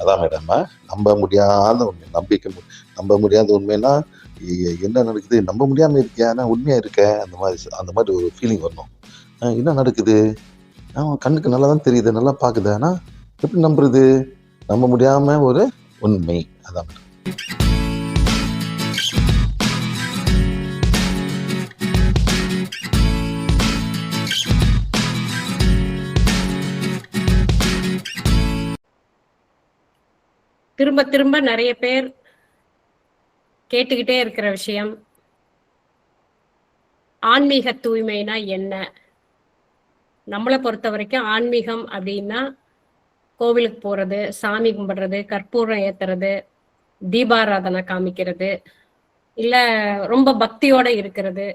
அதான் மேடம் நம்ப முடியாத உண்மை நம்பிக்கை நம்ப முடியாத உண்மைன்னா என்ன நடக்குது? நம்ப முடியாம இருக்கியா? நான் உண்மையா இருக்கேன் அந்த மாதிரி அந்த மாதிரி ஒரு ஃபீலிங் வரணும். என்ன நடக்குது? அவன் கண்ணுக்கு நல்லா தான் தெரியுது நல்லா பார்க்குது ஆனால் எப்படி நம்புறது? நம்ப முடியாம ஒரு உண்மை. அதான் மேடம் திரும்ப திரும்ப நிறைய பேர் கேட்டுக்கிட்டே இருக்கிற விஷயம். ஆன்மீக தூய்மைனா என்ன? நம்மளை பொறுத்த வரைக்கும் ஆன்மீகம் அப்படின்னா கோவிலுக்கு போறது சாமி கும்பிடுறது கற்பூரம் ஏத்துறது தீபாராதனை காமிக்கிறது இல்ல ரொம்ப பக்தியோட இருக்கிறது.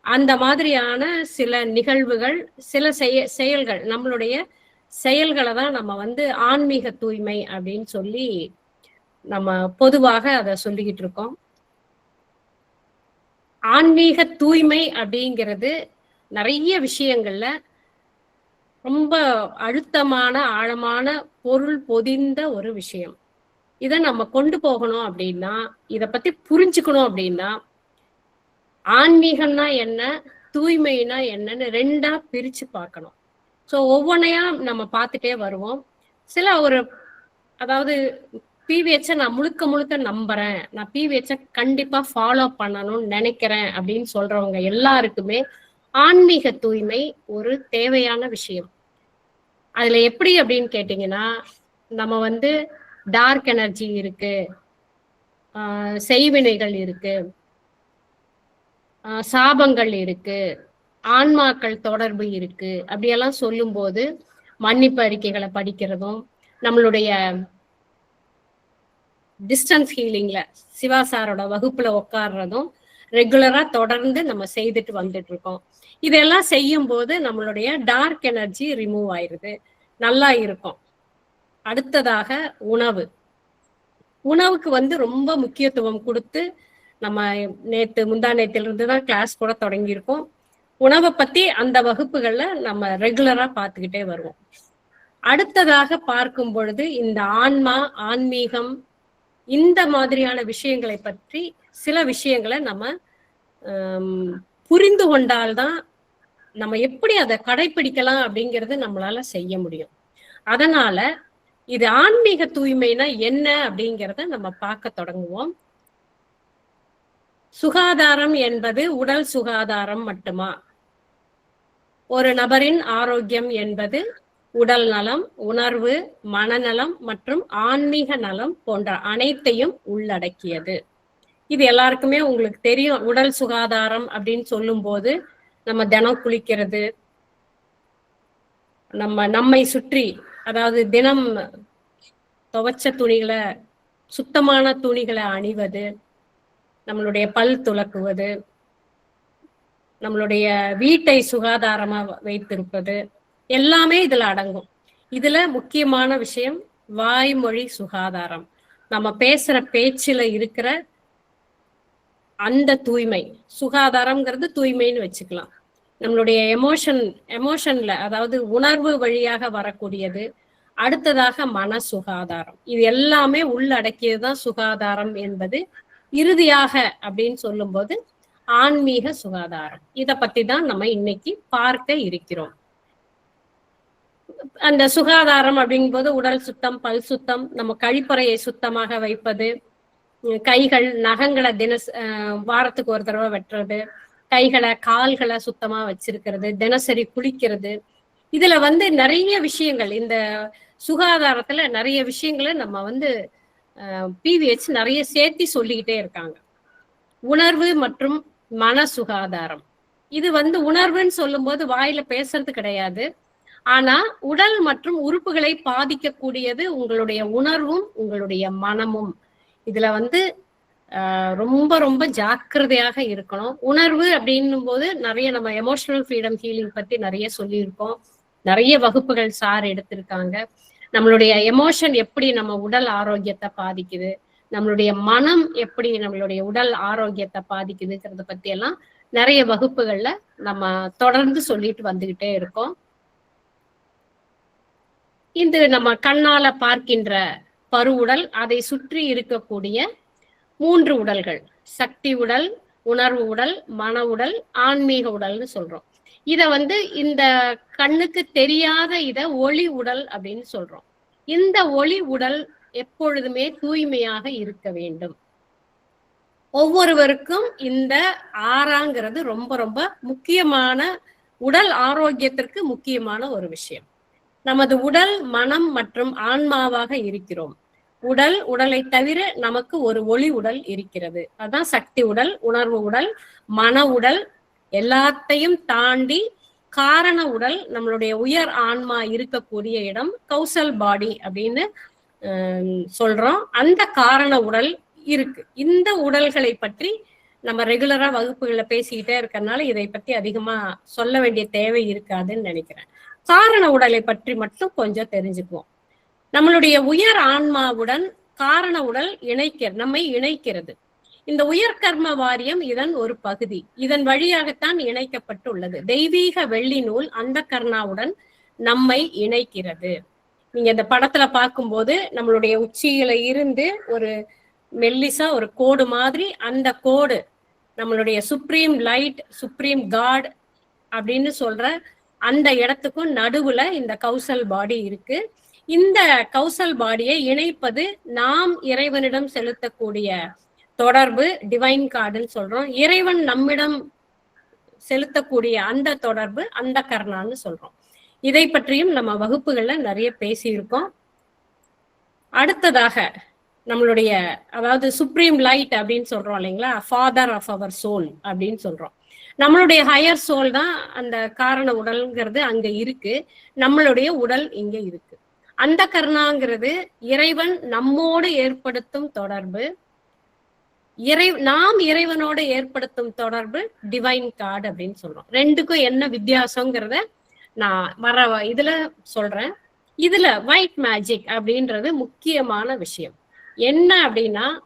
அந்த மாதிரியான சில நிகழ்வுகள் சில செய செயல்கள் நம்மளுடைய செயல்களை தான் நம்ம வந்து ஆன்மீக தூய்மை அப்படின்னு சொல்லி நம்ம பொதுவாக அதை சொல்லிக்கிட்டு இருக்கோம். ஆன்மீக தூய்மை அப்படிங்கிறது நிறைய விஷயங்கள்ல ரொம்ப அழுத்தமான ஆழமான பொருள் பொதிந்த ஒரு விஷயம். இதை நம்ம கொண்டு போகணும் அப்படின்னா இதை பத்தி புரிஞ்சுக்கணும் அப்படின்னா ஆன்மீகம்னா என்ன தூய்மைனா என்னன்னு ரெண்டா பிரிச்சு பார்க்கணும். ஸோ ஒவ்வொன்றையா நம்ம பார்த்துட்டே வருவோம். சில ஒரு அதாவது பிவிஹெச்சை நான் முழுக்க முழுக்க நம்புறேன். நான் பிவிஹெச்சை கண்டிப்பா ஃபாலோ பண்ணணும்னு நினைக்கிறேன் அப்படின்னு சொல்றவங்க எல்லாருக்குமே ஆன்மீக தூய்மை ஒரு தேவையான விஷயம். அதுல எப்படி அப்படின்னு கேட்டீங்கன்னா நம்ம வந்து டார்க் எனர்ஜி இருக்கு. செய்வினைகள் இருக்கு. சாபங்கள் இருக்கு. ஆன்மாக்கள் தொடர்பு இருக்கு. அப்படியெல்லாம் சொல்லும்போது மன்னிப்பு அறிக்கைகளை படிக்கிறதும் நம்மளுடைய டிஸ்டன்ஸ் ஹீலிங்ல சிவா சாரோட வகுப்புல உட்கார்றதும் ரெகுலரா தொடர்ந்து நம்ம செய்துட்டு வந்துட்டு இருக்கோம். இதெல்லாம் செய்யும் போது நம்மளுடைய டார்க் எனர்ஜி ரிமூவ் ஆயிருது. நல்லா இருக்கும். அடுத்ததாக உணவு. உணவுக்கு வந்து ரொம்ப முக்கியத்துவம் கொடுத்து நம்ம நேத்து முந்தா நேத்திலிருந்து தான் கிளாஸ் கூட தொடங்கியிருக்கோம். உணவை பத்தி அந்த வகுப்புகள்ல நம்ம ரெகுலரா பார்த்துக்கிட்டே வருவோம். அடுத்ததாக பார்க்கும் பொழுது இந்த ஆன்மா ஆன்மீகம் இந்த மாதிரியான விஷயங்களை பற்றி சில விஷயங்களை நம்ம ஹம், புரிந்து கொண்டால்தான் நம்ம எப்படி அதை கடைபிடிக்கலாம் அப்படிங்கறது நம்மளால செய்ய முடியும். அதனால இது ஆன்மீக தூய்மைனா என்ன அப்படிங்கிறத நம்ம பார்க்க தொடங்குவோம். சுகாதாரம் என்பது உடல் சுகாதாரம் மட்டுமா? ஒரு நபரின் ஆரோக்கியம் என்பது உடல் நலம் உணர்வு மனநலம் மற்றும் ஆன்மீக நலம் போன்ற அனைத்தையும் உள்ளடக்கியது. இது எல்லாருக்குமே உங்களுக்கு தெரியும். உடல் சுகாதாரம் அப்படின்னு சொல்லும்போது நம்ம தினம் குளிக்கிறது நம்ம நம்மை சுற்றி அதாவது தினம் துவைச்ச துணிகளை சுத்தமான துணிகளை அணிவது நம்மளுடைய பல் துலக்குவது நம்மளுடைய வீட்டை சுகாதாரமா வைத்திருப்பது எல்லாமே இதுல அடங்கும். இதுல முக்கியமான விஷயம் வாய்மொழி சுகாதாரம். நம்ம பேசுற பேச்சுல இருக்கிற அந்த தூய்மை. சுகாதாரம்ங்கிறது தூய்மைன்னு வச்சுக்கலாம். நம்மளுடைய எமோஷன் எமோஷன்ல அதாவது உணர்வு வழியாக வரக்கூடியது அடுத்ததாக மன சுகாதாரம் இது எல்லாமே உள்ளடக்கியதுதான் சுகாதாரம் என்பது இறுதியாக அப்படின்னு சொல்லும்போது ஆன்மீக சுகாதாரம். இத பத்தி தான் நம்ம இன்னைக்கு பார்க்க இருக்கிறோம். அந்த சுகாதாரம் அப்படிங்கும்போது உடல் சுத்தம் பல் சுத்தம் நம்ம கழிப்பறையை சுத்தமாக வைப்பது கைகள் நகங்களை தினஸ் அஹ் வாரத்துக்கு ஒரு தடவை வெட்டுறது கைகளை கால்களை சுத்தமா வச்சிருக்கிறது தினசரி குளிக்கிறது. இதுல வந்து நிறைய விஷயங்கள் இந்த சுகாதாரத்துல நிறைய விஷயங்களை நம்ம வந்து பிவிஹெச் நிறைய சேர்த்தி சொல்லிக்கிட்டே இருக்காங்க. உணர்வு மற்றும் மன சுகாதாரம். இது வந்து உணர்வுன்னு சொல்லும்போது வாயில பேசுறது கிடையாது. ஆனா உடல் மற்றும் உறுப்புகளை பாதிக்கக்கூடியது உங்களுடைய உணர்வும் உங்களுடைய மனமும். இதுல வந்து ஆஹ் ரொம்ப ரொம்ப ஜாக்கிரதையாக இருக்கணும். உணர்வு அப்படின்னும் போது நிறைய நம்ம எமோஷனல் ஃப்ரீடம் ஹீலிங் பத்தி நிறைய சொல்லியிருக்கோம். நிறைய வகுப்புகள் சார் எடுத்திருக்காங்க. நம்மளுடைய எமோஷன் எப்படி நம்ம உடல் ஆரோக்கியத்தை பாதிக்குது? நம்மளுடைய மனம் எப்படி நம்மளுடைய உடல் ஆரோக்கியத்தை பாதிக்குதுங்கிறத பத்தி எல்லாம் நிறைய வகுப்புகள்ல நம்ம தொடர்ந்து சொல்லிட்டு வந்துகிட்டே இருக்கோம். இது நம்ம கண்ணால பார்க்கின்ற பருவுடல் அதை சுற்றி இருக்கக்கூடிய மூன்று உடல்கள் சக்தி உடல் உணர்வு உடல் மன உடல் ஆன்மீக உடல்னு சொல்றோம். இத வந்து இந்த கண்ணுக்கு தெரியாத இத ஒளி உடல் அப்படின்னு சொல்றோம். இந்த ஒளி உடல் எப்பொழுதுமே தூய்மையாக இருக்க வேண்டும். ஒவ்வொருவருக்கும் இந்த ஆறாங்கிறது ரொம்ப ரொம்ப முக்கியமான உடல் ஆரோக்கியத்திற்கு முக்கியமான ஒரு விஷயம். நமது உடல் மனம் மற்றும் ஆன்மாவாக இருக்கிறோம். உடல் உடலை தவிர நமக்கு ஒரு ஒளி உடல் இருக்கிறது. அதான் சக்தி உடல் உணர்வு உடல் மன உடல் எல்லாத்தையும் தாண்டி காரண உடல் நம்மளுடைய உயர் ஆன்மா இருக்கக்கூடிய இடம் கௌசல் பாடி அப்படின்னு சொல்றோம். அந்த காரண உடல் இருக்கு. இந்த உடல்களை பற்றி நம்ம ரெகுலரா வகுப்புகளை பேசிக்கிட்டே இருக்கறனால இதை பத்தி அதிகமா சொல்ல வேண்டிய தேவை இருக்காதுன்னு நினைக்கிறேன். காரண உடலை பற்றி மட்டும் கொஞ்சம் தெரிஞ்சுக்குவோம். நம்மளுடைய உயர் ஆன்மாவுடன் காரண உடல் இணைக்க நம்மை இணைக்கிறது. இந்த உயர்கர்ம வாரியம் இதன் ஒரு பகுதி. இதன் வழியாகத்தான் இணைக்கப்பட்டுள்ளது. தெய்வீக வெள்ளி நூல் அந்த கர்ணாவுடன் நம்மை இணைக்கிறது. நீங்க இந்த படத்துல பார்க்கும்போது நம்மளுடைய உச்சியில இருந்து ஒரு மெல்லிசா ஒரு கோடு மாதிரி அந்த கோடு நம்மளுடைய சுப்ரீம் லைட் சுப்ரீம் காட் அப்படின்னு சொல்ற அந்த இடத்துக்கும் நடுவுல இந்த கௌசல் பாடி இருக்கு. இந்த கௌசல் பாடியை இணைப்பது நாம் இறைவனிடம் செலுத்தக்கூடிய தொடர்பு டிவைன் கார்டுன்னு சொல்றோம். இறைவன் நம்மிடம் செலுத்தக்கூடிய அந்த தொடர்பு அந்த கர்ணான்னு சொல்றோம். இதை பற்றியும் நம்ம வகுப்புகள்ல நிறைய பேசியிருக்கோம். அடுத்ததாக நம்மளுடைய அதாவது சுப்ரீம் லைட் அப்படின்னு சொல்றோம் இல்லைங்களா? ஃபாதர் ஆஃப் அவர் சோல் அப்படின்னு சொல்றோம். நம்மளுடைய ஹையர் சோல் தான் அந்த காரண உடல்ங்கிறது அங்க இருக்கு. நம்மளுடைய உடல் இங்க இருக்கு. அந்த கர்ணாங்கிறது இறைவன் நம்மோடு ஏற்படுத்தும் தொடர்பு இறை நாம் இறைவனோடு ஏற்படுத்தும் தொடர்பு டிவைன் கார்டு அப்படின்னு சொல்றோம். ரெண்டுக்கும் என்ன வித்தியாசங்கிறத நான் வர இதுல சொல்றேன். இதுல ஒயிட் மேஜிக் அப்படின்றது முக்கியமான விஷயம். என்ன அப்படின்னா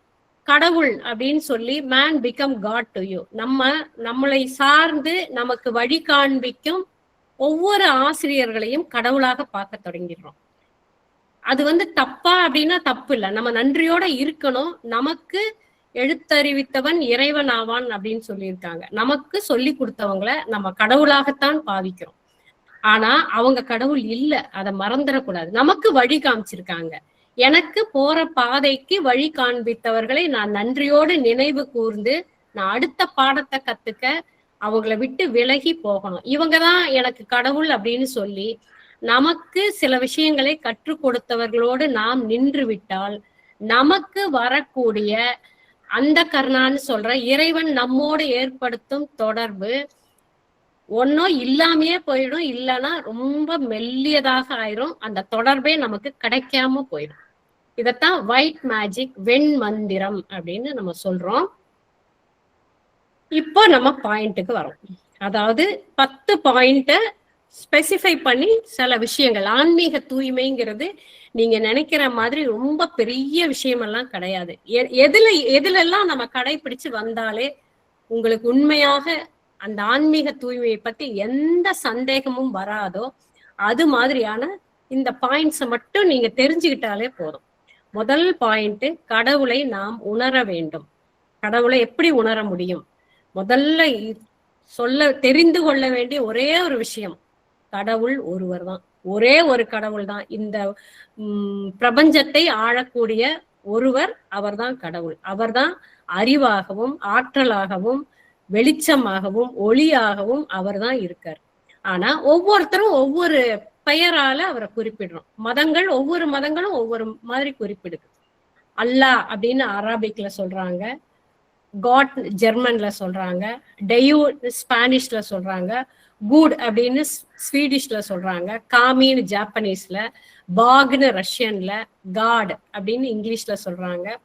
கடவுள் அப்படின்னு சொல்லி man become God to you நம்ம நம்மளை சார்ந்து நமக்கு வழி காண்பிக்கும் ஒவ்வொரு ஆசிரியர்களையும் கடவுளாக பார்க்க தொடங்கிடுறோம். அது வந்து தப்பா அப்படின்னா தப்பு இல்லை. நம்ம நன்றியோட இருக்கணும். நமக்கு எழுத்தறிவித்தவன் இறைவன் ஆவான் அப்படின்னு சொல்லியிருக்காங்க. நமக்கு சொல்லி கொடுத்தவங்கள நம்ம கடவுளாகத்தான் பாவிக்கிறோம். ஆனா அவங்க கடவுள் இல்ல. அதை மறந்துடக்கூடாது. நமக்கு வழி காமிச்சிருக்காங்க. எனக்கு போற பாதைக்கு வழி காண்பித்தவர்களை நான் நன்றியோடு நினைவு கூர்ந்து நான் அடுத்த பாடத்தை கத்துக்க அவங்கள விட்டு விலகி போகணும். இவங்க தான் எனக்கு கடவுள் அப்படின்னு சொல்லி நமக்கு சில விஷயங்களை கற்றுக் கொடுத்தவர்களோடு நாம் நின்று விட்டால் நமக்கு வரக்கூடிய அந்த கர்ணான்னு சொல்ற இறைவன் நம்மோடு ஏற்படுத்தும் தொடர்பு ஒன்னும் இல்லாமையே போயிடும் இல்லைன்னா ரொம்ப மெல்லியதாக ஆயிரும். அந்த தொடர்பே நமக்கு கிடைக்காம போயிடும். இதத்தான் ஒயிட் மேஜிக் வெண் மந்திரம் அப்படின்னு நம்ம சொல்றோம். இப்போ நம்ம பாயிண்ட்டுக்கு வரோம். அதாவது பத்து பாயிண்ட ஸ்பெசிஃபை பண்ணி சில விஷயங்கள். ஆன்மீக தூய்மைங்கிறது நீங்க நினைக்கிற மாதிரி ரொம்ப பெரிய விஷயமெல்லாம் கிடையாது. எ- எதுல எதுல எல்லாம் நம்ம கடைபிடிச்சு வந்தாலே உங்களுக்கு உண்மையாக அந்த ஆன்மீக தூய்மையை பத்தி எந்த சந்தேகமும் வராதோ அது மாதிரியான இந்த பாயிண்ட்ஸை மட்டும் நீங்க தெரிஞ்சுக்கிட்டாலே போதும். முதல் பாயிண்ட் கடவுளை நாம் உணர வேண்டும். கடவுளை எப்படி உணர முடியும்? முதல்ல சொல்ல தெரிந்து கொள்ள வேண்டிய ஒரே ஒரு விஷயம் கடவுள் ஒருவர் தான். ஒரே ஒரு கடவுள் தான். இந்த உம், பிரபஞ்சத்தை ஆழக்கூடிய ஒருவர் அவர்தான் கடவுள். அவர்தான் அறிவாகவும் ஆற்றலாகவும் வெளிச்சமாகவும் ஒளியாகவும் அவர்தான் இருக்கார். ஆனா ஒவ்வொருத்தரும் ஒவ்வொரு பெயரால அவரை குறிப்பிடுறோம். மதங்கள் ஒவ்வொரு மதங்களும் ஒவ்வொரு மாதிரி குறிப்பிடுது. அல்லாஹ் அப்படின்னு அரபிக்ல சொல்றாங்க. காட் ஜெர்மன்ல சொல்றாங்க. டெயூ ஸ்பானிஷ்ல சொல்றாங்க. குட் அப்படின்னு ஸ்வீடிஷ்ல சொல்றாங்க. காமின்னு ஜாப்பனீஸ்ல பாக்னு ரஷ்யன்ல காட் அப்படின்னு இங்கிலீஷ்ல சொல்றாங்க.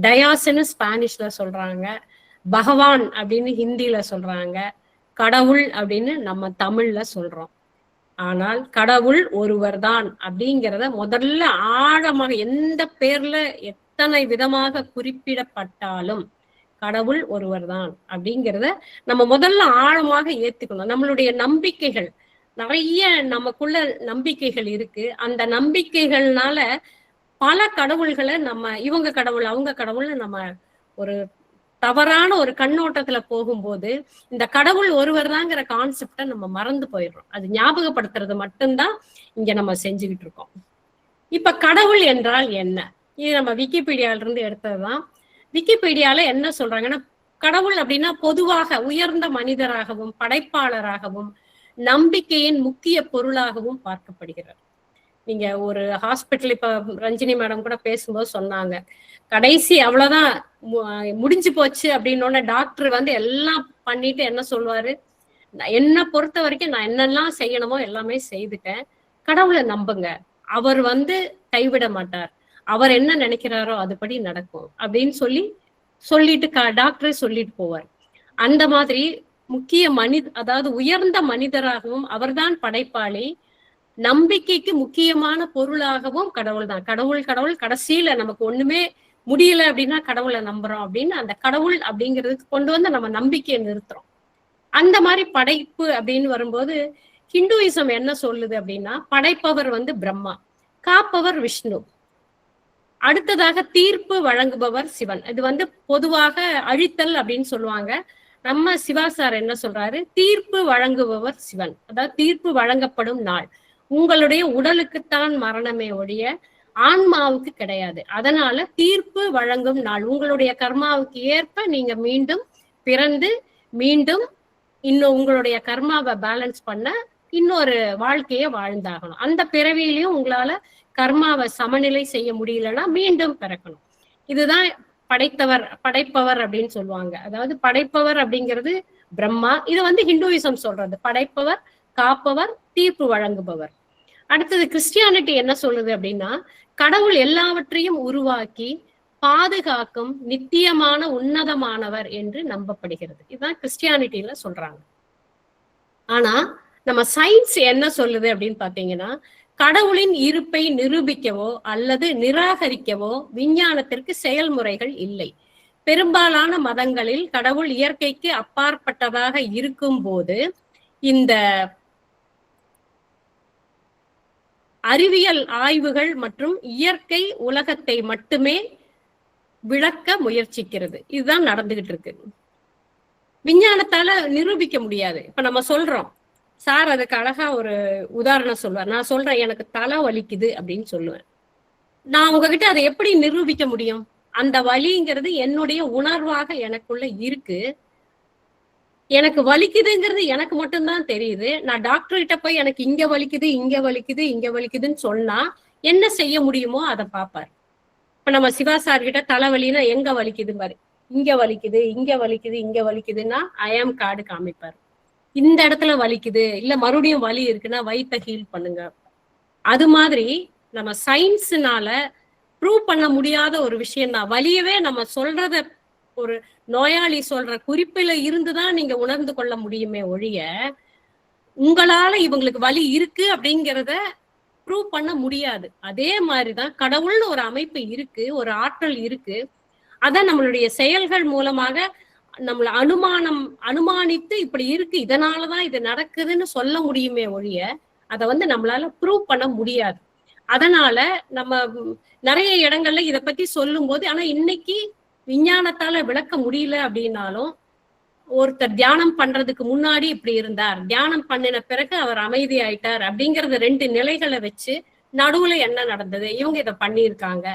டயாஸ்னு ஸ்பானிஷ்ல சொல்றாங்க. பகவான் அப்படின்னு ஹிந்தில சொல்றாங்க. கடவுள் அப்படின்னு நம்ம தமிழ்ல சொல்றோம். ஆனால் கடவுள் ஒருவர் தான் அப்படிங்கிறத முதல்ல ஆழமாக எந்த பேர்ல எத்தனை விதமாக குறிப்பிடப்பட்டாலும் கடவுள் ஒருவர் தான் அப்படிங்கிறத நம்ம முதல்ல ஆழமாக ஏத்துக்கணும். நம்மளுடைய நம்பிக்கைகள் நிறைய நமக்குள்ள நம்பிக்கைகள் இருக்கு. அந்த நம்பிக்கைகள்னால பல கடவுள்களை நம்ம இவங்க கடவுள் அவங்க கடவுள்னு நம்ம ஒரு தவறான ஒரு கண்ணோட்டத்துல போகும்போது இந்த கடவுள் ஒருவர் தாங்கிற கான்செப்டை நம்ம மறந்து போயிடுறோம். அது ஞாபகப்படுத்துறது மட்டும்தான் இங்க நம்ம செஞ்சுக்கிட்டு இருக்கோம். இப்ப கடவுள் என்றால் என்ன? இது நம்ம விக்கிபீடியால இருந்து எடுத்ததுதான். விக்கிபீடியால என்ன சொல்றாங்கன்னா கடவுள் அப்படின்னா பொதுவாக உயர்ந்த மனிதராகவும் படைப்பாளராகவும் நம்பிக்கையின் முக்கிய பொருளாகவும் பார்க்கப்படுகிறார். நீங்க ஒரு ஹாஸ்பிட்டல் இப்ப ரஞ்சினி மேடம் கூட பேசும்போது சொன்னாங்க. கடைசி அவ்வளவுதான் முடிஞ்சு போச்சு அப்படின்னு டாக்டர் வந்து எல்லாம் பண்ணிட்டு என்ன சொல்லுவாரு? நான் என்னை பொறுத்த வரைக்கும் நான் என்னெல்லாம் செய்யணுமோ எல்லாமே செய்துட்டேன். கடவுளை நம்புங்க. அவர் வந்து கைவிட மாட்டார். அவர் என்ன நினைக்கிறாரோ அதுபடி நடக்கும் அப்படின்னு சொல்லி சொல்லிட்டு கா டாக்டரே சொல்லிட்டு போவார். அந்த மாதிரி முக்கிய மனித அதாவது உயர்ந்த மனிதராகவும் அவர்தான் படைப்பாளி. நம்பிக்கைக்கு முக்கியமான பொருளாகவும் கடவுள் தான். கடவுள் கடவுள் கடைசியில நமக்கு ஒண்ணுமே முடியல அப்படின்னா கடவுளை நம்புறோம் அப்படின்னு அந்த கடவுள் அப்படிங்கிறதுக்கு கொண்டு வந்து நம்ம நம்பிக்கையை நிறுத்துறோம். அந்த மாதிரி படைப்பு அப்படின்னு வரும்போது ஹிந்துயிசம் என்ன சொல்லுது அப்படின்னா படைப்பவர் வந்து பிரம்மா காப்பவர் விஷ்ணு. அடுத்ததாக தீர்ப்பு வழங்குபவர் சிவன். இது வந்து பொதுவாக அழித்தல் அப்படின்னு சொல்லுவாங்க. நம்ம சிவா சார் என்ன சொல்றாரு? தீர்ப்பு வழங்குபவர் சிவன். அதாவது தீர்ப்பு வழங்கப்படும் நாள். உங்களுடைய உடலுக்குத்தான் மரணமே ஒழிய ஆன்மாவுக்கு கிடையாது. அதனால தீர்ப்பு வழங்கும் நாள். உங்களுடைய கர்மாவுக்கு ஏற்ப நீங்க மீண்டும் பிறந்து மீண்டும் இன்னும் உங்களுடைய கர்மாவை பேலன்ஸ் பண்ண இன்னொரு வாழ்க்கையை வாழ்ந்தாகணும். அந்த பிறவியிலையும் உங்களால கர்மாவை சமநிலை செய்ய முடியலன்னா மீண்டும் பிறக்கணும். இதுதான் படைத்தவர் படைப்பவர் அப்படின்னு சொல்லுவாங்க. அதாவது படைப்பவர் அப்படிங்கிறது பிரம்மா. இது வந்து ஹிந்துவிசம் சொல்றது. படைப்பவர் காப்பவர் தீர்ப்பு வழங்குபவர். அடுத்தது கிறிஸ்டியானிட்டி என்ன சொல்லுது அப்படின்னா கடவுள் எல்லாவற்றையும் உருவாக்கி பாதுகாக்கும் நித்தியமான உன்னதமானவர் என்று நம்பப்படுகிறது. இதுதான் கிறிஸ்டியானிட்டியில சொல்றாங்க. ஆனா நம்ம சயின்ஸ் என்ன சொல்லுது அப்படின்னு பாத்தீங்கன்னா கடவுளின் இருப்பை நிரூபிக்கவோ அல்லது நிராகரிக்கவோ விஞ்ஞானத்திற்கு செயல்முறைகள் இல்லை. பெரும்பாலான மதங்களில் கடவுள் இயற்கைக்கு அப்பாற்பட்டதாக இருக்கும் போது இந்த அறிவியல் ஆய்வுகள் மற்றும் இயற்கை உலகத்தை மட்டுமே விளக்க முயற்சிக்கிறது. இதுதான் நடந்துகிட்டு இருக்கு. விஞ்ஞானத்தால நிரூபிக்க முடியாது. இப்ப நம்ம சொல்றோம். சார் அதுக்கு அழகா ஒரு உதாரணம் சொல்லுவார் நான் சொல்றேன் எனக்கு தலை வலிக்குது அப்படின்னு சொல்லுவேன். நான் உங்ககிட்ட அதை எப்படி நிரூபிக்க முடியும்? அந்த வலிங்கிறது என்னுடைய உணர்வாக எனக்குள்ள இருக்கு. எனக்கு வலிக்குதுங்கிறது எனக்கு மட்டும்தான் தெரியுது. நான் டாக்டர் கிட்ட போய் எனக்கு இங்க வலிக்குது இங்க வலிக்குது இங்க வலிக்குதுன்னு சொன்னா என்ன செய்ய முடியுமோ அதை பார்ப்பார். இப்ப நம்ம சிவா சார் கிட்ட தலைவலின்னா எங்க வலிக்குது பாரு இங்க வலிக்குது இங்க வலிக்குது இங்க வலிக்குதுன்னா ஐஎம் கார்டு காமிப்பார். இந்த இடத்துல வலிக்குது இல்ல மறுபடியும் வலி இருக்குன்னா வயிற்ற ஹீல் பண்ணுங்க. அது மாதிரி நம்ம சயின்ஸ்னால ப்ரூவ் பண்ண முடியாத ஒரு விஷயம் தான் வலியவே நம்ம சொல்றத ஒரு நோயாளி சொல்ற குறிப்பில இருந்துதான் நீங்க உணர்ந்து கொள்ள முடியுமே ஒழிய உங்களால இவங்களுக்கு வலி இருக்கு அப்படிங்கிறத ப்ரூவ் பண்ண முடியாது. அதே மாதிரிதான் கடவுள்னு ஒரு அமைப்பு இருக்கு ஒரு ஆற்றல் இருக்கு. அதான் நம்மளுடைய செயல்கள் மூலமாக நம்மள அனுமானம் அனுமானித்து இப்படி இருக்கு இதனாலதான் இது நடக்குதுன்னு சொல்ல முடியுமே ஒழிய அதை வந்து நம்மளால ப்ரூவ் பண்ண முடியாது. அதனால நம்ம நிறைய இடங்கள்ல இத பத்தி சொல்லும் போது ஆனா இன்னைக்கு விஞ்ஞானத்தால விளக்க முடியல அப்படின்னாலும் ஒருத்தர் தியானம் பண்றதுக்கு முன்னாடி இப்படி இருந்தார் தியானம் பண்ணின பிறகு அவர் அமைதி ஆயிட்டார் அப்படிங்கறது ரெண்டு நிலைகளை வச்சு நடுவுல என்ன நடந்தது? இவங்க இதை பண்ணியிருக்காங்க.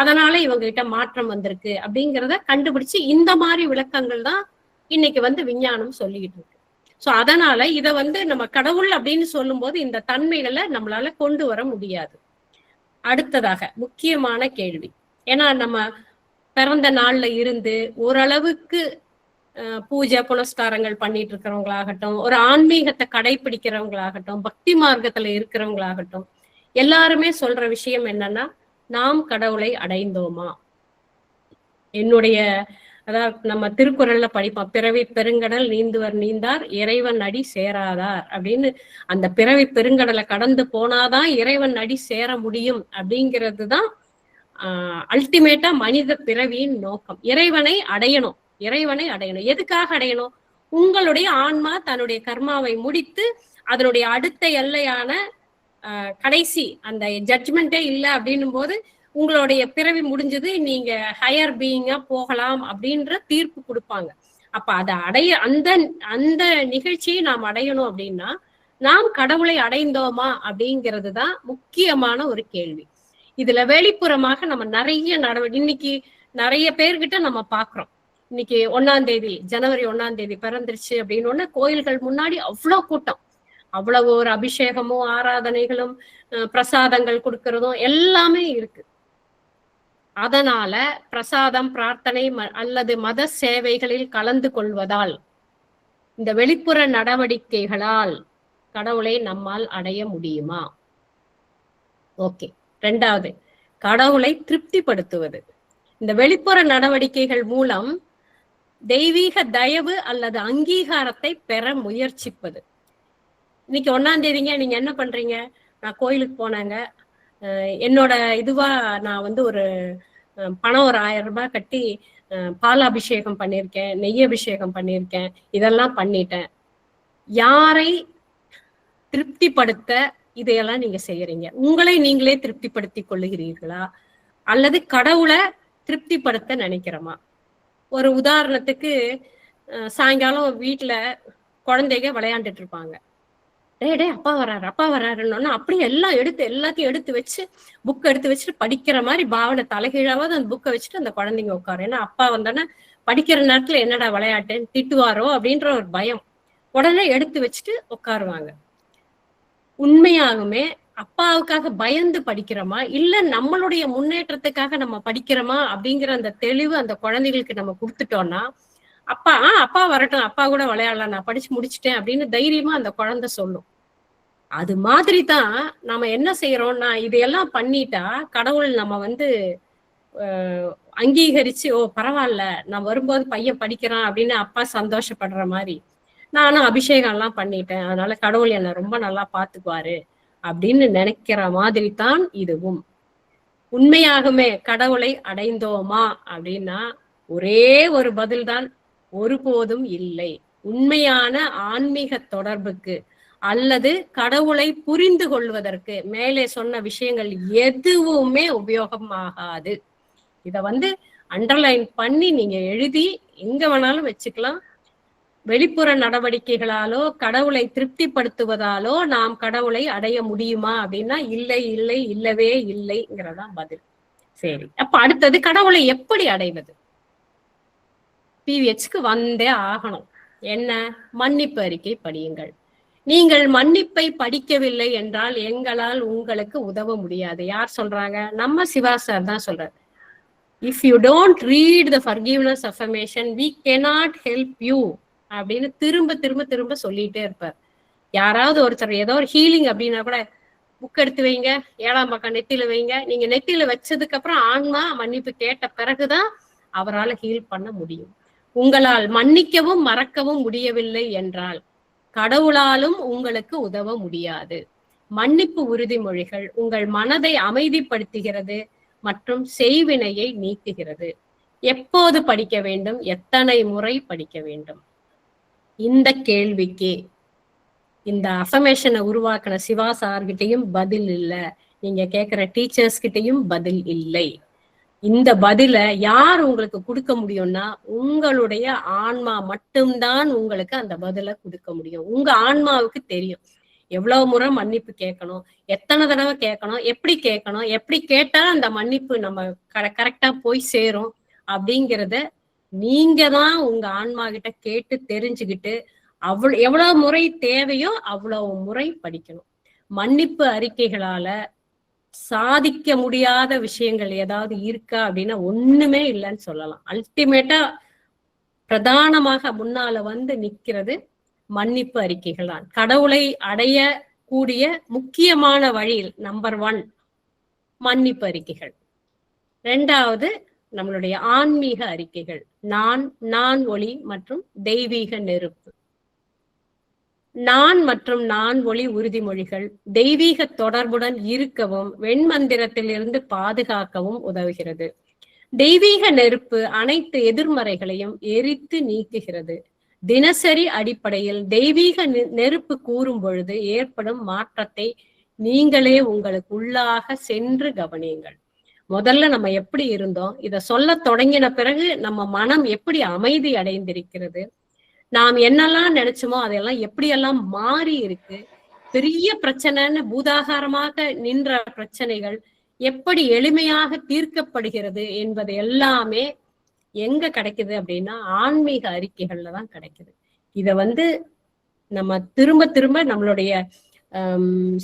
அதனால இவங்க கிட்ட மாற்றம் வந்திருக்கு அப்படிங்கிறத கண்டுபிடிச்சு இந்த மாதிரி விளக்கங்கள் தான் இன்னைக்கு வந்து விஞ்ஞானம் சொல்லிக்கிட்டு இருக்கு. சோ அதனால இத வந்து நம்ம கடவுள் அப்படின்னு சொல்லும்போது இந்த தன்மைகளை நம்மளால கொண்டு வர முடியாது. அடுத்ததாக முக்கியமான கேள்வி. ஏன்னா நம்ம பிறந்த நாள்ல இருந்து ஓரளவுக்கு பூஜை புனஸ்காரங்கள் பண்ணிட்டு இருக்கிறவங்களாகட்டும் ஒரு ஆன்மீகத்தை கடைபிடிக்கிறவங்களாகட்டும் பக்தி மார்க்கத்துல இருக்கிறவங்களாகட்டும் எல்லாருமே சொல்ற விஷயம் என்னன்னா நாம் கடவுளை அடைந்தோமா? என்னுடைய அதாவது நம்ம திருக்குறள்ல படிப்போம். பிறவி பெருங்கடல் நீந்துவர் நீந்தார் இறைவன் அடி சேராதார் அப்படின்னு அந்த பிறவி பெருங்கடலை கடந்து போனாதான் இறைவன் அடி சேர முடியும் அப்படிங்கிறது தான் ஆஹ் அல்டிமேட்டா மனித பிறவியின் நோக்கம். இறைவனை அடையணும். இறைவனை அடையணும். எதுக்காக அடையணும்? உங்களுடைய ஆன்மா தன்னுடைய கர்மாவை முடித்து அதனுடைய அடுத்த எல்லையான கடைசி அந்த ஜட்ஜ்மெண்ட்டே இல்லை அப்படின்னும் போது உங்களுடைய பிறவி முடிஞ்சது நீங்க ஹையர் பீயிங்கா போகலாம் அப்படின்ற தீர்ப்பு கொடுப்பாங்க. அப்ப அதை அடைய அந்த அந்த நிகழ்ச்சியை நாம் அடையணும் அப்படின்னா நாம் கடவுளை அடைந்தோமா அப்படிங்கிறது தான் முக்கியமான ஒரு கேள்வி. இதுல வெளிப்புறமாக நம்ம நிறைய நடவடிக்கை இன்னைக்கு நிறைய பேர்கிட்ட நம்ம பாக்குறோம். இன்னைக்கு ஒன்னாம் தேதி ஜனவரி ஒன்னாம் தேதி பிறந்துருச்சு அப்படின்னு உடனே கோயில்கள் முன்னாடி அவ்வளவு கூட்டம். அவ்வளவு ஒரு அபிஷேகமும் ஆராதனைகளும் அஹ், பிரசாதங்கள் கொடுக்கறதும் எல்லாமே இருக்கு. அதனால பிரசாதம் பிரார்த்தனை ம- அல்லது மத சேவைகளில் கலந்து கொள்வதால் இந்த வெளிப்புற நடவடிக்கைகளால் கடவுளை நம்மால் அடைய முடியுமா? ஓகே. ரெண்டாவது கடவுளை திருப்திப்படுத்துவது. இந்த வெளிப்புற நடவடிக்கைகள் மூலம் தெய்வீக தயவு அல்லது அங்கீகாரத்தை பெற முயற்சிப்பது. இன்னைக்கு ஒன்னாம் தேதிங்க நீங்க என்ன பண்றீங்க? நான் கோயிலுக்கு போனாங்க. என்னோட இதுவா நான் வந்து ஒரு பணம் ஒரு ஆயிரம் ரூபாய் கட்டி பால் அபிஷேகம் பண்ணியிருக்கேன் நெய் அபிஷேகம் பண்ணியிருக்கேன் இதெல்லாம் பண்ணிட்டேன். யாரை திருப்திப்படுத்த இதையெல்லாம் நீங்க செய்யறீங்க? உங்களை நீங்களே திருப்திப்படுத்தி கொள்ளுகிறீர்களா? அல்லது கடவுளை திருப்திப்படுத்த நினைக்கிறோமா? ஒரு உதாரணத்துக்கு சாயங்காலம் வீட்டுல குழந்தைங்க விளையாண்டுட்டு இருப்பாங்க. டேய் டேய் அப்பா வராரு அப்பா வராருன்னு அப்படியே எல்லாம் எடுத்து எல்லாத்தையும் எடுத்து வச்சு புக் எடுத்து வச்சுட்டு படிக்கிற மாதிரி பாவனை தலைகீழாவது அந்த புக்கை வச்சுட்டு அந்த குழந்தைங்க உட்காரு ஏன்னா அப்பா வந்தோன்னே படிக்கிற நேரத்துல என்னடா விளையாட்டுன்னு திட்டுவாரோ அப்படின்ற ஒரு பயம். உடனே எடுத்து வச்சுட்டு உட்காருவாங்க. உண்மையாகுமே அப்பாவுக்காக பயந்து படிக்கிறோமா? இல்ல நம்மளுடைய முன்னேற்றத்துக்காக நம்ம படிக்கிறோமா? அப்படிங்கிற அந்த தெளிவு அந்த குழந்தைகளுக்கு நம்ம கொடுத்துட்டோம்னா அப்பா ஆ அப்பா வரட்டும் அப்பா கூட விளையாடலாம் நான் படிச்சு முடிச்சிட்டேன் அப்படின்னு தைரியமா அந்த குழந்தை சொல்லும். அது மாதிரி தான் நாம என்ன செய்யறோம்னா இதையெல்லாம் பண்ணிட்டா கடவுள் நம்ம வந்து அங்கீகரிச்சு ஓ பரவாயில்ல நான் வரும்போது பையன் படிக்கிறான் அப்படின்னு அப்பா சந்தோஷப்படுற மாதிரி. நானும் அபிஷேகம் எல்லாம் பண்ணிட்டேன். அதனால கடவுள் என்னை ரொம்ப நல்லா பாத்துக்குவாரு அப்படின்னு நினைக்கிற மாதிரி தான் இதுவும். உண்மையாகவே கடவுளை அடைந்தோமா அப்படின்னா ஒரே ஒரு பதில்தான் ஒருபோதும் இல்லை. உண்மையான ஆன்மீக தொடர்புக்கு அல்லது கடவுளை புரிந்து கொள்வதற்கு மேலே சொன்ன விஷயங்கள் எதுவுமே உபயோகமாகாது. இத வந்து அண்டர்லைன் பண்ணி நீங்க எழுதி எங்க வேணாலும் வச்சுக்கலாம். வெளிப்புற நடவடிக்கைகளாலோ கடவுளை திருப்திப்படுத்துவதாலோ நாம் கடவுளை அடைய முடியுமா அப்படின்னா இல்லை இல்லை இல்லவே இல்லைங்கிறதா பதில். சரி அப்ப அடுத்தது கடவுளை எப்படி அடைவது? பிவிஹெச்க்கு வந்தே ஆகணும். என்ன? மன்னிப்பு அறிக்கை படியுங்கள். நீங்கள் மன்னிப்பை படிக்கவில்லை என்றால் எங்களால் உங்களுக்கு உதவ முடியாது. யார் சொல்றாங்க? நம்ம சிவா சார் தான் சொல்றார். If you don't read the forgiveness affirmation we cannot help you அப்படின்னு திரும்ப திரும்ப திரும்ப சொல்லிட்டே இருப்பார். யாராவது ஒருத்தர் ஏதோ ஒரு ஹீலிங் அப்படின்னா கூட புக் எடுத்து வைங்க. ஏழாம் பக்கம் நெத்தியில வைங்க. நீங்க நெத்தியில வச்சதுக்கு அப்புறம் ஆன்மா மன்னிப்பு கேட்ட பிறகுதான் அவரால் ஹீல் பண்ண முடியும். உங்களால் மன்னிக்கவும் மறக்கவும் முடியவில்லை என்றால் கடவுளாலும் உங்களுக்கு உதவ முடியாது. மன்னிப்பு உறுதிமொழிகள் உங்கள் மனதை அமைதிப்படுத்துகிறது மற்றும் செய்வினையை நீக்குகிறது. எப்போது படிக்க வேண்டும்? எத்தனை முறை படிக்க வேண்டும்? இந்த கேள்விக்கு இந்த அசமேஷனை உருவாக்கின சிவா சார்கிட்டையும் பதில் இல்ல. நீங்க கேட்கிற டீச்சர்ஸ் கிட்டயும் பதில் இல்லை. இந்த பதில யார் உங்களுக்கு கொடுக்க முடியும்னா உங்களுடைய ஆன்மா மட்டும்தான் உங்களுக்கு அந்த பதில கொடுக்க முடியும். உங்க ஆன்மாவுக்கு தெரியும். எவ்வளவு முறை மன்னிப்பு கேட்கணும் எத்தனை தடவை கேட்கணும் எப்படி கேட்கணும் எப்படி கேட்டா அந்த மன்னிப்பு நம்ம கரெக்டா போய் சேரும் அப்படிங்கிறத நீங்க தான் உங்க ஆன்மா கிட்ட கேட்டு தெரிஞ்சுக்கிட்டு அவ்வளவு எவ்வளவு முறை தேவையோ அவ்வளவு முறை படிக்கணும். மன்னிப்பு அறிக்கைகளால சாதிக்க முடியாத விஷயங்கள் ஏதாவது இருக்கா அப்படின்னா ஒண்ணுமே இல்லைன்னு சொல்லலாம். அல்டிமேட்டா பிரதானமாக முன்னால வந்து நிக்கிறது மன்னிப்பு அறிக்கைகள் தான். கடவுளை அடைய கூடிய முக்கியமான வழியில் நம்பர் ஒன் மன்னிப்பு அறிக்கைகள். ரெண்டாவது நம்மளுடைய ஆன்மீக அறிக்கைகள். நான் நான் ஒளி மற்றும் தெய்வீக நெருப்பு. நான் மற்றும் நான் ஒளி உறுதிமொழிகள் தெய்வீக தொடர்புடன் இருக்கவும் வெண்மந்திரத்திலிருந்து பாதுகாக்கவும் உதவுகிறது. தெய்வீக நெருப்பு அனைத்து எதிர்மறைகளையும் எரித்து நீக்குகிறது. தினசரி அடிப்படையில் தெய்வீக நெருப்பு கூறும் பொழுது ஏற்படும் மாற்றத்தை நீங்களே உங்களுக்கு உள்ளாக சென்று கவனியுங்கள். முதல்ல நம்ம எப்படி இருந்தோம்? இதை சொல்ல தொடங்கின பிறகு நம்ம மனம் எப்படி அமைதி அடைந்திருக்கிறது? நாம் என்னெல்லாம் நினைச்சோமோ அதையெல்லாம் எப்படியெல்லாம் மாறி இருக்கு பெரிய பிரச்சனைன்னு பூதாகாரமாக நின்ற பிரச்சனைகள் எப்படி எளிமையாக தீர்க்கப்படுகிறது என்பது எல்லாமே எங்க கிடைக்குது அப்படின்னா ஆன்மீக அறிக்கைகள்ல தான் கிடைக்குது. இத வந்து நம்ம திரும்ப திரும்ப நம்மளுடைய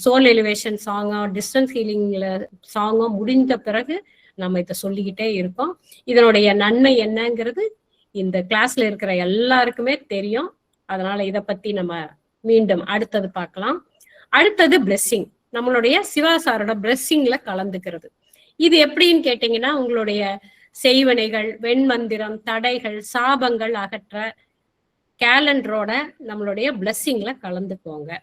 சோல் எலிவேஷன் சாங்கோ டிஸ்டன்ஸ் ஹீலிங்ல சாங்கோ முடிந்த பிறகு நம்ம இதை சொல்லிக்கிட்டே இருக்கோம். இதனுடைய நன்மை என்னங்கிறது இந்த கிளாஸ்ல இருக்கிற எல்லாருக்குமே தெரியும். அதனால இத பத்தி நம்ம மீண்டும் அடுத்தது பார்க்கலாம். அடுத்தது பிளெஸ்ஸிங் நம்மளுடைய சிவாசாரோட பிளெஸ்ஸிங்ல கலந்துக்கிறது. இது எப்படின்னு கேட்டீங்கன்னா உங்களுடைய செய்வனைகள் வெண்மந்திரம் தடைகள் சாபங்கள் அகற்ற கேலண்டரோட நம்மளுடைய பிளெஸ்ஸிங்ல கலந்துக்கோங்க.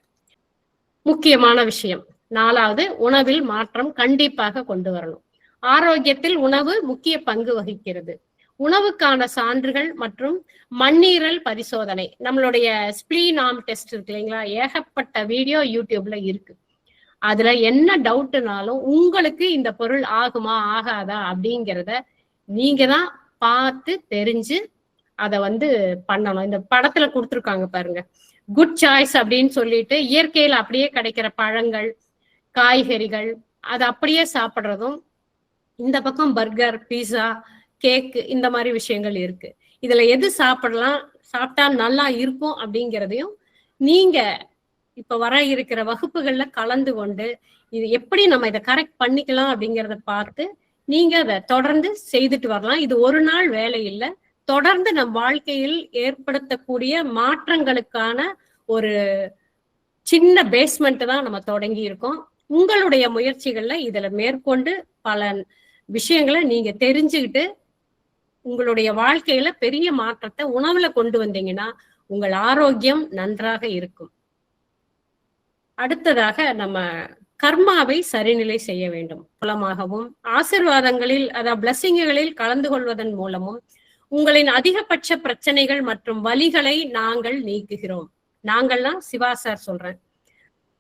முக்கியமான விஷயம். நாலாவது உணவில் மாற்றம் கண்டிப்பாக கொண்டு வரணும். ஆரோக்கியத்தில் உணவு முக்கிய பங்கு வகிக்கிறது. உணவுக்கான சான்றுகள் மற்றும் மண்ணீரல் பரிசோதனை. நம்மளுடைய ஸ்பிளீனாம் டெஸ்ட் இருக்கு இல்லைங்களா? ஏகப்பட்ட வீடியோ யூடியூப்ல இருக்கு. அதுல என்ன டவுட்னாலும் உங்களுக்கு இந்த பொருள் ஆகுமா ஆகாதா அப்படிங்கிறத நீங்க தான் பார்த்து தெரிஞ்சு அதை வந்து பண்ணணும். இந்த படத்துல கொடுத்துருக்காங்க பாருங்க. குட் சாய்ஸ் அப்படின்னு சொல்லிட்டு இயற்கையில அப்படியே கிடைக்கிற பழங்கள் காய்கறிகள் அது அப்படியே சாப்பிடுறதும் இந்த பக்கம் பர்கர் பீஸா கேக்கு இந்த மாதிரி விஷயங்கள் இருக்கு. இதுல எது சாப்பிடலாம் சாப்பிட்டா நல்லா இருக்கும் அப்படிங்கிறதையும் நீங்க இப்ப வர இருக்கிற வகுப்புகள்ல கலந்து கொண்டு இது எப்படி நம்ம இதை கரெக்ட் பண்ணிக்கலாம் அப்படிங்கிறத பார்த்து நீங்க அதை தொடர்ந்து செய்துட்டு வரலாம். இது ஒரு நாள் வேலை இல்லை. தொடர்ந்து நம் வாழ்க்கையில் ஏற்படுத்தக்கூடிய மாற்றங்களுக்கான ஒரு சின்ன பேஸ்மெண்ட் தான் நம்ம தொடங்கி இருக்கோம். உங்களுடைய முயற்சிகள்ல இதுல மேற்கொண்டு பல விஷயங்களை நீங்க தெரிஞ்சுக்கிட்டு உங்களுடைய வாழ்க்கையில பெரிய மாற்றத்தை உணவுல கொண்டு வந்தீங்கன்னா உங்கள் ஆரோக்கியம் நன்றாக இருக்கும். அடுத்ததாக நம்ம கர்மாவை சரிநிலை செய்ய வேண்டும். மூலமாகவும் ஆசிர்வாதங்களில் அதாவது பிளஸ்ஸிங்குகளில் கலந்து கொள்வதன் மூலமும் உங்களின் அதிகபட்ச பிரச்சனைகள் மற்றும் வலிகளை நாங்கள் நீக்குகிறோம். நாங்கள்லாம் சிவா சார் சொல்றேன்.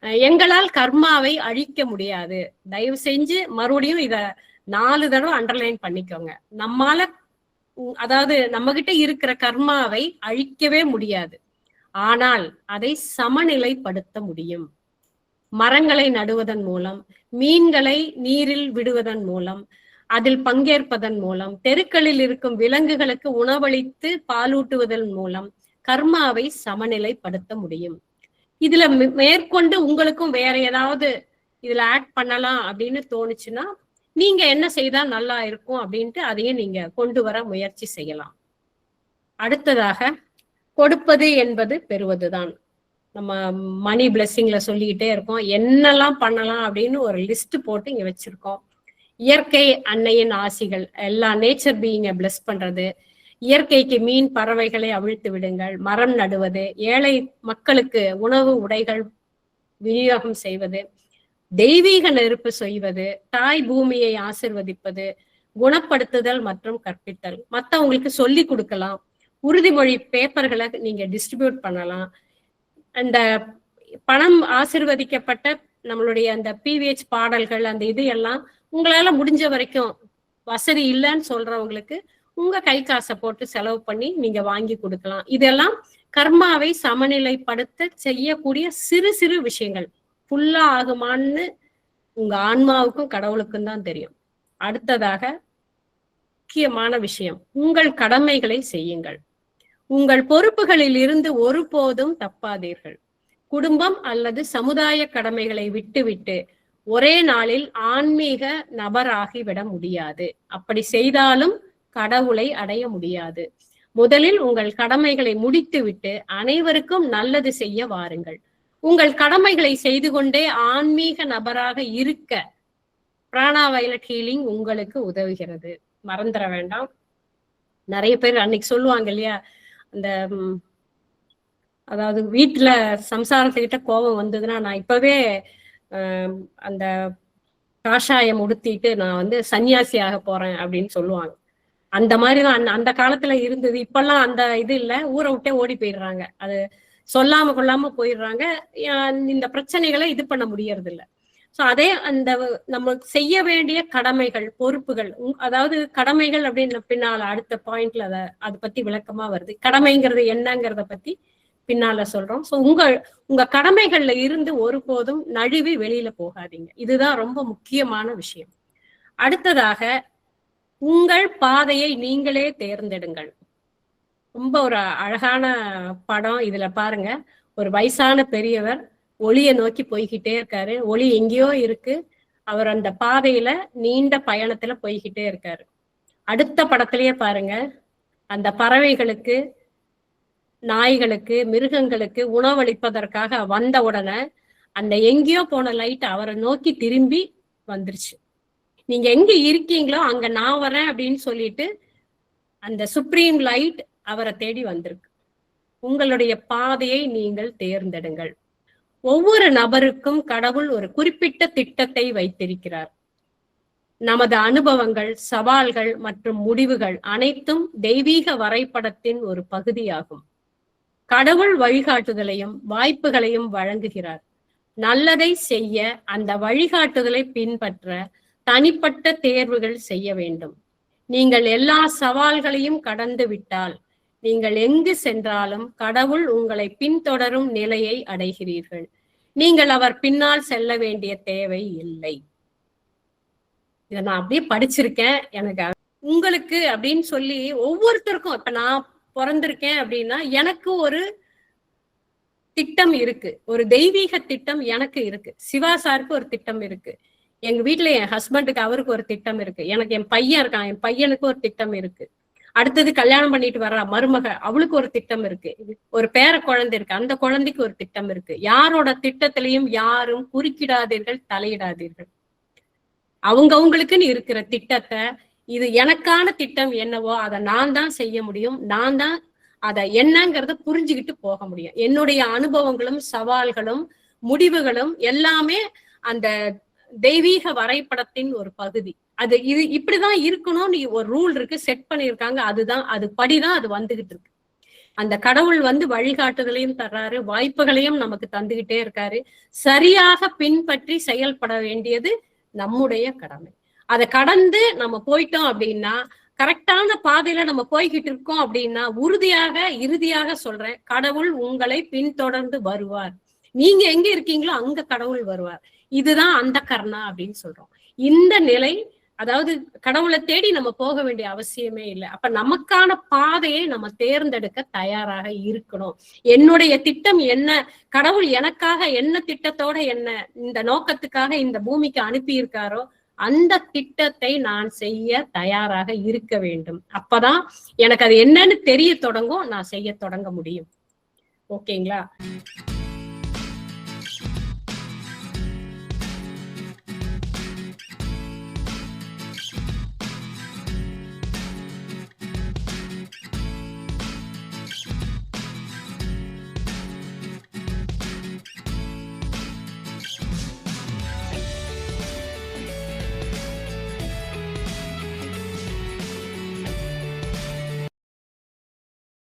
எங்களால் கர்மாவை அழிக்க முடியாது. தயவு செஞ்சு மறுபடியும் இத நாலு தடவை அண்டர்லைன் பண்ணிக்கோங்க. நம்மால அதாவது நம்ம கிட்ட இருக்கிற கர்மாவை அழிக்கவே முடியாது. ஆனால் அதை சமநிலைப்படுத்த முடியும். மரங்களை நடுவதன் மூலம் மீன்களை நீரில் விடுவதன் மூலம் அதில் பங்கேற்பதன் மூலம் தெருக்களில் இருக்கும் விலங்குகளுக்கு உணவளித்து பாலூட்டுவதன் மூலம் கர்மாவை சமநிலைப்படுத்த முடியும். இதுல மேற்கொண்டு உங்களுக்கும் வேற ஏதாவது இதுல ஆட் பண்ணலாம் அப்படின்னு தோணுச்சுன்னா நீங்க என்ன செய்தா நல்லா இருக்கும் அப்படின்ட்டு அதையும் நீங்க கொண்டு வர முயற்சி செய்யலாம். அடுத்ததாக கொடுப்பது என்பது பெறுவதுதான். நம்ம மணி பிளெஸ்ஸிங்ல சொல்லிக்கிட்டே இருக்கோம். என்னெல்லாம் பண்ணலாம் அப்படின்னு ஒரு லிஸ்ட் போட்டு இங்க வச்சிருக்கோம். இயற்கை அன்னையின் ஆசிகள் எல்லா நேச்சர் பீயிங்க பிளஸ் பண்றது இயற்கைக்கு மீன் பறவைகளை அவிழ்த்து விடுங்கள் மரம் நடுவது ஏழை மக்களுக்கு உணவு உடைகள் விநியோகம் செய்வது தெய்வீக நெருப்பு செய்வது தாய் பூமியை ஆசிர்வதிப்பது குணப்படுத்துதல் மற்றும் கற்பித்தல். மற்றவங்களுக்கு சொல்லி கொடுக்கலாம். உறுதிமொழி பேப்பர்களை நீங்க டிஸ்ட்ரிபியூட் பண்ணலாம். அந்த பணம் ஆசிர்வதிக்கப்பட்ட நம்மளுடைய அந்த பிவிஹெச் பாடல்கள் அந்த இது எல்லாம் உங்களால முடிஞ்ச வரைக்கும் வசதி இல்லைன்னு சொல்றவங்களுக்கு உங்க கை காசை போட்டு செலவு பண்ணி நீங்க வாங்கி கொடுக்கலாம். இதெல்லாம் கர்மாவை சமநிலைப்படுத்த செய்யக்கூடிய சிறு சிறு விஷயங்கள். ஃபுல்லா ஆகுமான்னு உங்க ஆன்மாவுக்கும் கடவுளுக்கும் தான் தெரியும். அடுத்ததாக முக்கியமான விஷயம் உங்கள் கடமைகளை செய்யுங்கள். உங்கள் பொறுப்புகளில் இருந்து ஒருபோதும் தப்பாதீர்கள். குடும்பம் அல்லது சமுதாய கடமைகளை விட்டுவிட்டு ஒரே நாளில் ஆன்மீக நபராகி விட முடியாது. அப்படி செய்தாலும் கடவுளை அடைய முடியாது. முதலில் உங்கள் கடமைகளை முடித்துவிட்டு அனைவருக்கும் நல்லது செய்ய வாருங்கள். உங்கள் கடமைகளை செய்து கொண்டே ஆன்மீக நபராக இருக்க பிராணா வயலட் ஹீலிங் உங்களுக்கு உதவுகிறது. மறந்துட வேண்டாம். நிறைய பேர் அன்னைக்கு சொல்லுவாங்க இல்லையா? அந்த அதாவது வீட்டுல சம்சாரத்துக்கிட்ட கோபம் வந்ததுன்னா நான் இப்பவே அந்த காஷாயம் உடுத்திட்டு நான் வந்து சன்னியாசியாக போறேன் அப்படின்னு சொல்லுவாங்க. அந்த மாதிரிதான் அந்த- அந்த காலத்துல இருந்தது. இப்பெல்லாம் அந்த இது இல்ல. ஊரை விட்டே ஓடி போயிடுறாங்க. அது சொல்லாம கொள்ளாம போயிடுறாங்க. இந்த பிரச்சனைகளை இது பண்ண முடியறது இல்ல சோ அதே அந்த நம்ம செய்ய வேண்டிய கடமைகள் பொறுப்புகள் அதாவது கடமைகள் அப்படின்னு பின்னால அடுத்த பாயிண்ட்ல அத அதை பத்தி விளக்கமா வருது. கடமைங்கிறது என்னங்கிறத பத்தி பின்னால சொல்றோம். சோ உங்க உங்க கடமைகள்ல இருந்து ஒருபோதும் நழுவி வெளியில போகாதீங்க. இதுதான் ரொம்ப முக்கியமான விஷயம். அடுத்ததாக உங்கள் பாதையை நீங்களே தேர்ந்தெடுங்கள். ரொம்ப ஒரு அழகான படம் இதுல பாருங்க. ஒரு வயசான பெரியவர் ஒளியை நோக்கி போய்கிட்டே இருக்காரு. ஒளி எங்கேயோ இருக்கு. அவர் அந்த பாதையில நீண்ட பயணத்துல போய்கிட்டே இருக்காரு. அடுத்த படத்திலேயே பாருங்க. அந்த பறவைகளுக்கு நாய்களுக்கு மிருகங்களுக்கு உணவளிப்பதற்காக வந்த உடனே அந்த எங்கேயோ போன லைட் அவரை நோக்கி திரும்பி வந்துருச்சு. நீங்க எங்க இருக்கீங்களோ அங்க நான் வரேன் அப்படின்னு சொல்லிட்டு அந்த சுப்ரீம் லைட் அவரை தேடி வந்திருக்கு. உங்களுடைய பாதையை நீங்கள் தேர்ந்தெடுங்கள். ஒவ்வொரு நபருக்கும் கடவுள் ஒரு குறிப்பிட்ட திட்டத்தை வைத்திருக்கிறார். நமது அனுபவங்கள் சவால்கள் மற்றும் முடிவுகள் அனைத்தும் தெய்வீக வரைபடத்தின் ஒரு பகுதியாகும். கடவுள் வழிகாட்டுதலையும் வாய்ப்புகளையும் வழங்குகிறார். நல்லதை செய்ய அந்த வழிகாட்டுதலை பின்பற்ற தனிப்பட்ட தேர்வுகள் செய்ய வேண்டும். நீங்கள் எல்லா சவால்களையும் கடந்து விட்டால் நீங்கள் எங்கு சென்றாலும் கடவுள் உங்களை பின்தொடரும் நிலையை அடைகிறீர்கள். நீங்கள் அவர் பின்னால் செல்ல வேண்டிய தேவை இல்லை. இதை நான் அப்படியே படிச்சிருக்கேன் எனக்கு உங்களுக்கு அப்படின்னு சொல்லி ஒவ்வொருத்தருக்கும் இப்ப நான் பிறந்திருக்கேன் அப்படின்னா எனக்கு ஒரு திட்டம் இருக்கு. ஒரு தெய்வீக திட்டம் எனக்கு இருக்கு. சிவா சாருக்கு ஒரு திட்டம் இருக்கு. எங்க வீட்டுல என் ஹஸ்பண்டுக்கு அவருக்கு ஒரு திட்டம் இருக்கு. எனக்கு என் பையன் இருக்கான். என் பையனுக்கு ஒரு திட்டம் இருக்கு. அடுத்தது கல்யாணம் பண்ணிட்டு வர்ற மருமக அவளுக்கு ஒரு திட்டம் இருக்கு. ஒரு பேர குழந்தை இருக்கு. அந்த குழந்தைக்கு ஒரு திட்டம் இருக்கு. யாரோட திட்டத்திலையும் யாரும் குறுக்கிடாதீர்கள் தலையிடாதீர்கள். அவங்க அவங்களுக்குன்னு இருக்கிற திட்டத்தை இது எனக்கான திட்டம் என்னவோ அதை நான் தான் செய்ய முடியும். நான் தான் அதை என்னங்கிறத புரிஞ்சுக்கிட்டு போக முடியும். என்னுடைய அனுபவங்களும் சவால்களும் முடிவுகளும் எல்லாமே அந்த தெய்வீக வரைபடத்தின் ஒரு பகுதி. அது இது இப்படிதான் இருக்கணும்னு ஒரு ரூல் இருக்கு செட் பண்ணியிருக்காங்க. அதுதான் அது படிதான் அது வந்துகிட்டு இருக்கு. அந்த கடவுள் வந்து வழிகாட்டுதலையும் தர்றாரு வாய்ப்புகளையும் நமக்கு தந்துகிட்டே இருக்காரு. சரியாக பின்பற்றி செயல்பட வேண்டியது நம்முடைய கடமை. அதை கடந்து நம்ம போயிட்டோம் அப்படின்னா கரெக்டான பாதையில நம்ம போய்கிட்டு இருக்கோம் அப்படின்னா உறுதியாக இறுதியாக சொல்றேன் கடவுள் உங்களை பின்தொடர்ந்து வருவார். நீங்க எங்க இருக்கீங்களோ அங்க கடவுள் வருவார். இதுதான் அந்த கர்ணா அப்படின்னு சொல்றோம். இந்த நிலை அதாவது கடவுளை தேடி நம்ம போக வேண்டிய அவசியமே இல்லை. அப்ப நமக்கான பாதையை நம்ம தேர்ந்தெடுக்க தயாராக இருக்கணும். என்னுடைய திட்டம் என்ன? கடவுள் எனக்காக என்ன திட்டத்தோட என்ன இந்த நோக்கத்துக்காக இந்த பூமிக்கு அனுப்பி இருக்காரோ அந்த திட்டத்தை நான் செய்ய தயாராக இருக்க வேண்டும். அப்பதான் எனக்கு அது என்னன்னு தெரிய தொடங்கும் நான் செய்ய தொடங்க முடியும். ஓகேங்களா?